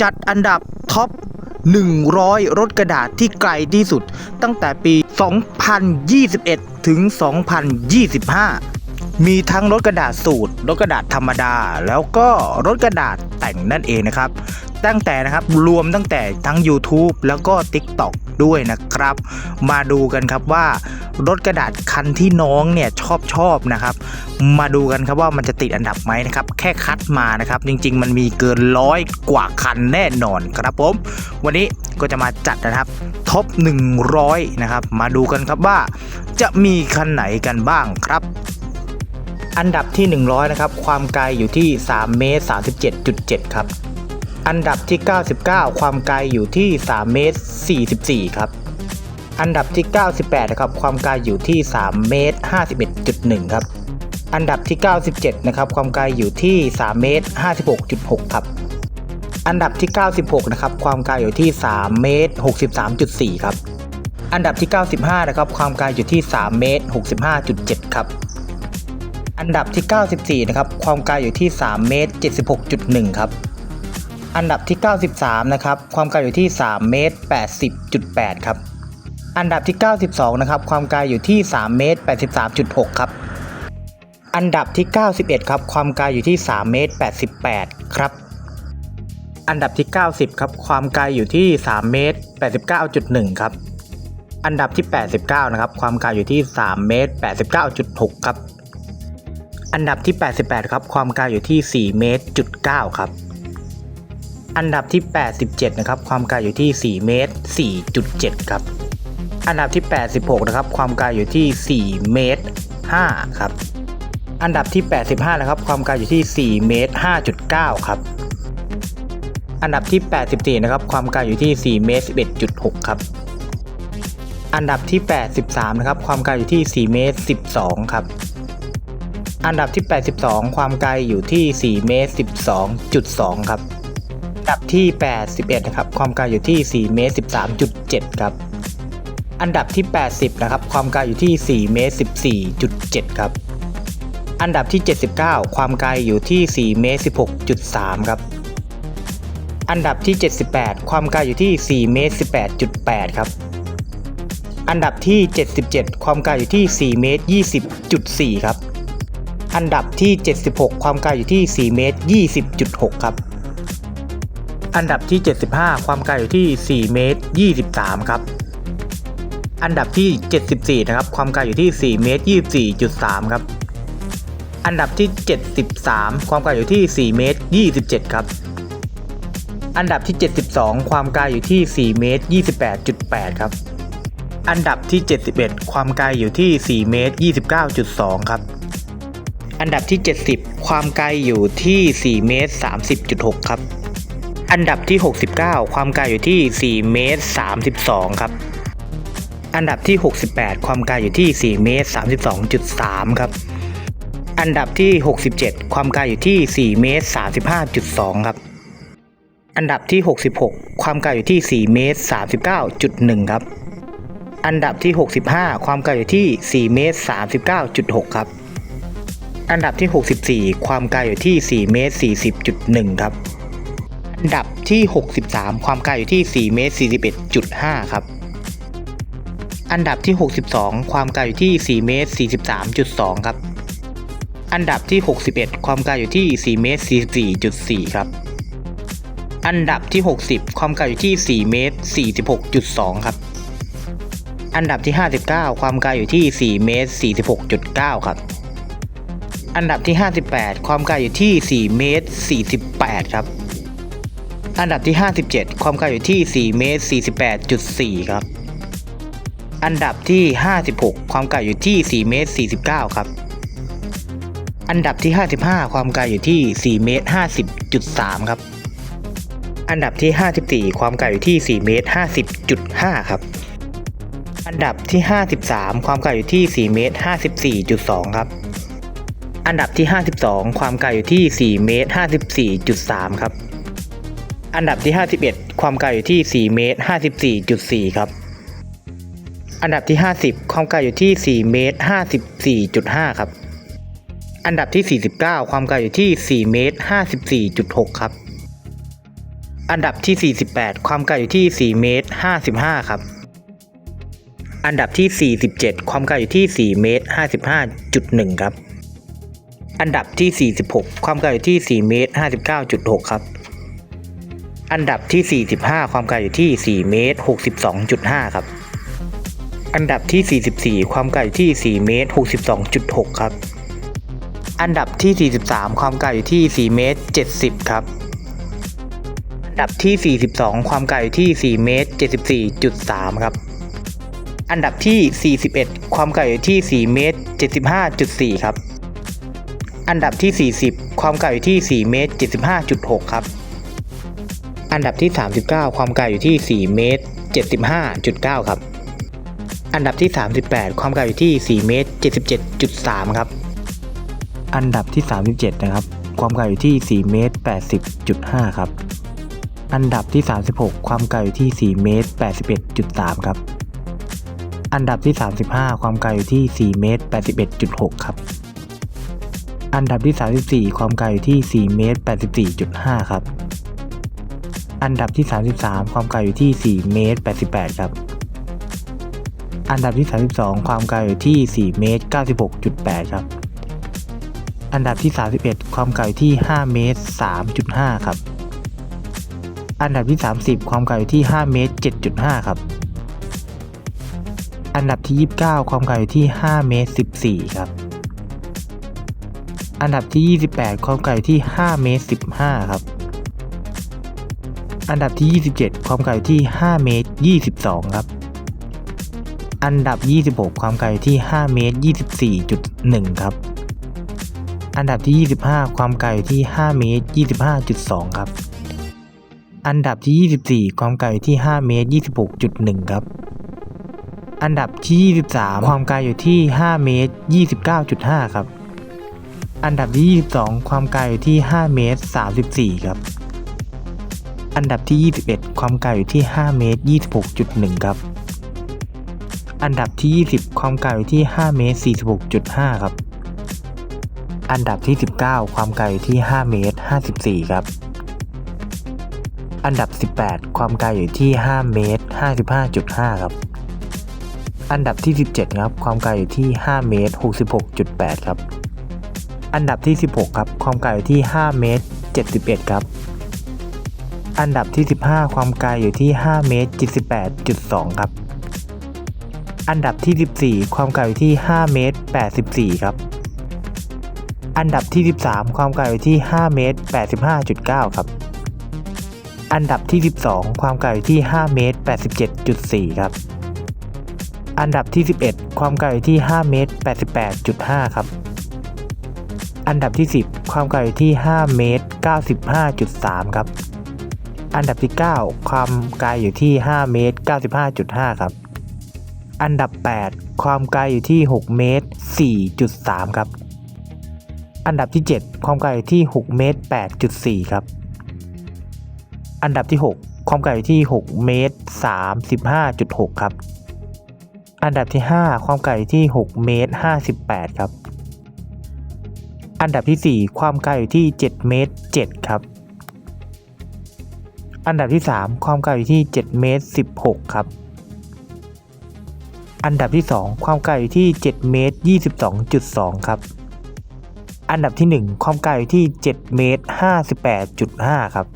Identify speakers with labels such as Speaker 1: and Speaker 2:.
Speaker 1: จัดอันดับท็อป 100 รถกระดาษที่ไกลที่สุด ตั้งแต่ปี 2021 ถึง 2025 มีทั้งรถกระดาษสูตร รถกระดาษธรรมดา แล้วก็รถกระดาษ แต่งนั่นเองนะครับ ตั้งแต่นะครับรวมตั้งแต่ทั้ง YouTube แล้วก็ TikTok ด้วยนะครับ มาดูกันครับว่ารถกระดาษคันที่น้องเนี่ยชอบชอบนะครับ มาดูกันครับว่ามันจะติดอันดับไหมนะครับ แค่คัดมานะครับ จริง ๆ มันมีเกินร้อยกว่าคันแน่นอนครับผม วันนี้ก็จะมาจัดนะครับท็อป100 นะครับ มาดูกันครับว่าจะมีคันไหนกันบ้างครับ อันดับที่ 100 นะครับ ความไกลอยู่ที่ 3 เมตร 37.7 ครับ อันดับที่ 99 ความไกลอยู่ที่ 3 เมตร 44 ครับ อันดับที่ 98 นะครับ ความไกลอยู่ที่ 3 เมตร 51.1 ครับ อันดับที่ 97 นะครับ ความไกลอยู่ที่ 3 เมตร 56.6 ครับ อันดับที่ 96 นะครับ ความไกลอยู่ที่ 3 เมตร 63.4 ครับ อันดับที่ 95 นะครับ ความไกลอยู่ที่ 3 เมตร 65.7 ครับ อันดับที่ 94 นะครับ ความไกลอยู่ที่ 3 เมตร 76.1 ครับ อันดับที่ 93 นะครับ ความไกลอยู่ที่ 3 เมตร 80.8 ครับ อันดับที่ 92 นะครับ ความไกลอยู่ที่ 3 เมตร 83.6 ครับ อันดับที่ 91 ครับ ความไกลอยู่ที่ 3 เมตร 88 ครับ อันดับที่ 90 ครับ ความไกลอยู่ที่ 3 เมตร 89.1 ครับ อันดับที่ 89 นะครับ ความไกลอยู่ที่ 3 เมตร 89.6 ครับ อันดับที่ 88 ครับ ความไกลอยู่ที่ 4 เมตรจุด9ครับ อันดับที่ 87 นะครับ ความไกลอยู่ที่ 4 เมตร 4.7 ครับ อันดับที่ 86 นะครับ ความไกลอยู่ที่ 4 เมตร 5 ครับ อันดับที่ 85 นะครับ ความไกลอยู่ที่ 4 เมตร 5.9 ครับ อันดับที่ 84 นะครับ ความไกลอยู่ที่ 4 เมตร 11.6 ครับ อันดับที่ 83 นะครับ ความไกลอยู่ที่ 4 เมตร 12 ครับ อันดับที่ 82 ความไกลอยู่ที่ 4 เมตร 12.2 ครับอันดับที่ 81 นะครับ ความไกลอยู่ที่ 4 เมตร 13.7 ครับ อันดับที่ 80 นะครับ ความไกลอยู่ที่ 4 เมตร 14.7 ครับ อันดับที่ 79 ความไกลอยู่ที่ 4 เมตร 16.3 ครับ อันดับที่ 78 ความไกลอยู่ที่ 4 เมตร 18.8 ครับอันดับที่ 77 ความไกลอยู่ที่ 4 เมตร 20.4 ครับ อันดับที่ 76 ความไกลอยู่ที่ 4 เมตร 20.6 ครับ อันดับที่ 75 ความไกลอยู่ที่ 4 เมตร 23 ครับ อันดับที่ 74 นะครับ ความไกลอยู่ที่ 4 เมตร 24.3 ครับ อันดับที่ 73 ความไกลอยู่ที่ 4 เมตร 27 ครับ อันดับที่ 72 ความไกลอยู่ที่ 4 เมตร 28.8 ครับ อันดับที่ 71 ความไกลอยู่ที่ 4 เมตร 29.2 ครับ อันดับที่ 70 ความไกลอยู่ที่4เมตร30.6 ครับ อันดับที่ 69 ความไกลอยู่ที่4เมตร32 ครับ อันดับที่ 68 ความไกลอยู่ที่4เมตร32.3 ครับ อันดับที่ 67 ความไกลอยู่ที่4เมตร35.2 ครับ อันดับที่ 66 ความไกลอยู่ที่4เมตร39.1 ครับ อันดับที่ 65 ความไกลอยู่ที่4เมตร39.6 ครับ อันดับที่ 64 ความไกลอยู่ที่ 4 เมตร 40.1 ครับ อันดับที่ 63 ความไกลอยู่ที่ 4 เมตร 41.5 ครับ อันดับที่ 62 ความไกลอยู่ที่ 4 เมตร 43.2 ครับ อันดับที่ 61 ความไกลอยู่ที่ 4 เมตร 44.4 ครับ อันดับที่ 60 ความไกลอยู่ที่ 4 เมตร 46.2 ครับ อันดับที่ 59 ความไกลอยู่ที่ 4 เมตร 46.9 ครับ อันดับที่ 58 ความไกลอยู่ที่ 4 เมตร 48 ครับ อันดับที่ 57 ความไกลอยู่ที่ 4 เมตร 48.4 ครับ อันดับที่ 56 ความไกลอยู่ที่ 4 เมตร 49 ครับ อันดับที่ 55 ความไกลอยู่ที่ 4 เมตร 50.3 ครับ อันดับที่ 54 ความไกลอยู่ที่ 4 เมตร 50.5 ครับ อันดับที่ 53 ความไกลอยู่ที่ 4 เมตร 54.2 ครับ อันดับที่ 52 ความไกลอยู่ที่ 4 เมตร 54.3 ครับ อันดับที่ 51 ความไกลอยู่ที่ 4 เมตร 54.4 ครับ อันดับที่ 50 ความไกลอยู่ที่ 4 เมตร 54.5 ครับ อันดับที่ 49 ความไกลอยู่ที่ 4 เมตร 54.6 ครับ อันดับที่ 48 ความไกลอยู่ที่ 4 เมตร 55 ครับ อันดับที่ 47 ความไกลอยู่ที่ 4 เมตร 55.1 ครับ อันดับที่ 46 ความไกลอยู่ที่ 4 เมตร 59.6 ครับ อันดับที่ 45 ความไกลอยู่ที่ 4 เมตร 62.5 ครับ อันดับที่ 44 ความไกลอยู่ที่ 4 เมตร 62.6 ครับ อันดับที่ 43 ความไกลอยู่ที่ 4 เมตร 70 ครับ อันดับที่ 42 ความไกลอยู่ที่ 4 เมตร 74.3 ครับ อันดับที่ 41 ความไกลอยู่ที่ 4 เมตร 75.4 ครับ อันดับที่ 40 ความไกลอยู่ที่ 4 เมตร 75.6 ครับ อันดับที่ 39 ความไกลอยู่ที่ 4 เมตร 75.9 ครับ อันดับที่ 38 ความไกลอยู่ที่ 4 เมตร 77.3 ครับ อันดับที่ 37 นะครับ ความไกลอยู่ที่ 4 เมตร 80.5 ครับ อันดับที่ 36 ความไกลอยู่ที่ 4 เมตร 81.3 ครับ อันดับที่ 35 ความไกลอยู่ที่ 4 เมตร 81.6 ครับ อันดับที่ 34 ความไกลอยู่ที่ 4 เมตร 84.5 ครับ อันดับที่ 33 ความไกลอยู่ที่ 4 เมตร 88 ครับ อันดับที่ 32 ความไกลอยู่ที่ 4 เมตร 96.8 ครับ อันดับที่ 31 ความไกลอยู่ที่ 5 เมตร 3.5 ครับ อันดับที่ 30 ความไกลอยู่ที่ 5 เมตร 7.5 ครับ อันดับที่ 29 ความไกลอยู่ที่ 5 เมตร 14 ครับ อันดับที่ 28 ความไกลอยู่ที่ 5 เมตร 15 ครับ อันดับที่ 27 ความไกลอยู่ที่ 5 เมตร 22 ครับ อันดับ 26 ความไกลอยู่ที่ 5 เมตร 24.1 ครับ อันดับที่ 25 ความไกลอยู่ที่ 5 เมตร 25.2 ครับ อันดับที่ 24 ความไกลอยู่ที่ 5 เมตร 26.1 ครับ อันดับที่ 23 ความไกลอยู่ที่ 5 เมตร 29.5 ครับ อันดับที่ 22 ความไกลอยู่ที่ 5 เมตร 34 ครับ อันดับที่ 21 ความไกลอยู่ที่ 5 เมตร 26.1 ครับ อันดับที่ 20 ความไกลอยู่ที่ 5 เมตร 46.5 ครับ อันดับที่ 19 ความไกลอยู่ที่ 5 เมตร 54 ครับ อันดับ 18 ความไกลอยู่ที่ 5 เมตร 55.5 ครับ อันดับที่ 17 ครับ ความไกลอยู่ที่ 5 เมตร 66.8 ครับ อันดับที่ 16 ครับ ความไกลอยู่ที่ 5 เมตร 71 ครับ อันดับที่ 15 ความไกลอยู่ที่ 5 เมตร 78.2 ครับ อันดับที่ 14 ความไกลอยู่ที่ 5 เมตร 84 ครับ อันดับที่ 13 ความไกลอยู่ที่ 5 เมตร 85.9 ครับ อันดับที่ 12 ความไกลอยู่ที่ 5 เมตร 87.4 ครับ อันดับที่ 11 ความไกลอยู่ที่ 5 เมตร 88.5 ครับ อันดับที่ 10 ความไกลอยู่ที่ 5 เมตร 95.3 ครับ อันดับที่ 9 ความไกลอยู่ที่ 5 เมตร 95.5 ครับ อันดับ 8 ความไกลอยู่ที่ 6 เมตร 4.3 ครับ อันดับที่ 7 ความไกลอยู่ที่ 6 เมตร 8.4 ครับ อันดับที่ 6 ความไกลอยู่ที่ 6 เมตร 35.6 ครับ อันดับที่ 5 ความไกลอยู่ที่ 6 เมตร 58 ครับ อันดับที่ 4 ความไกลอยู่ที่ 7 เมตร 7 ครับ อันดับที่ 3 ความไกลอยู่ที่ 7 เมตร 16 ครับ อันดับที่ 2 ความไกลอยู่ที่ 7 เมตร 22.2 ครับ อันดับที่ 1 ความไกลอยู่ที่ 7 เมตร 58.5 ครับ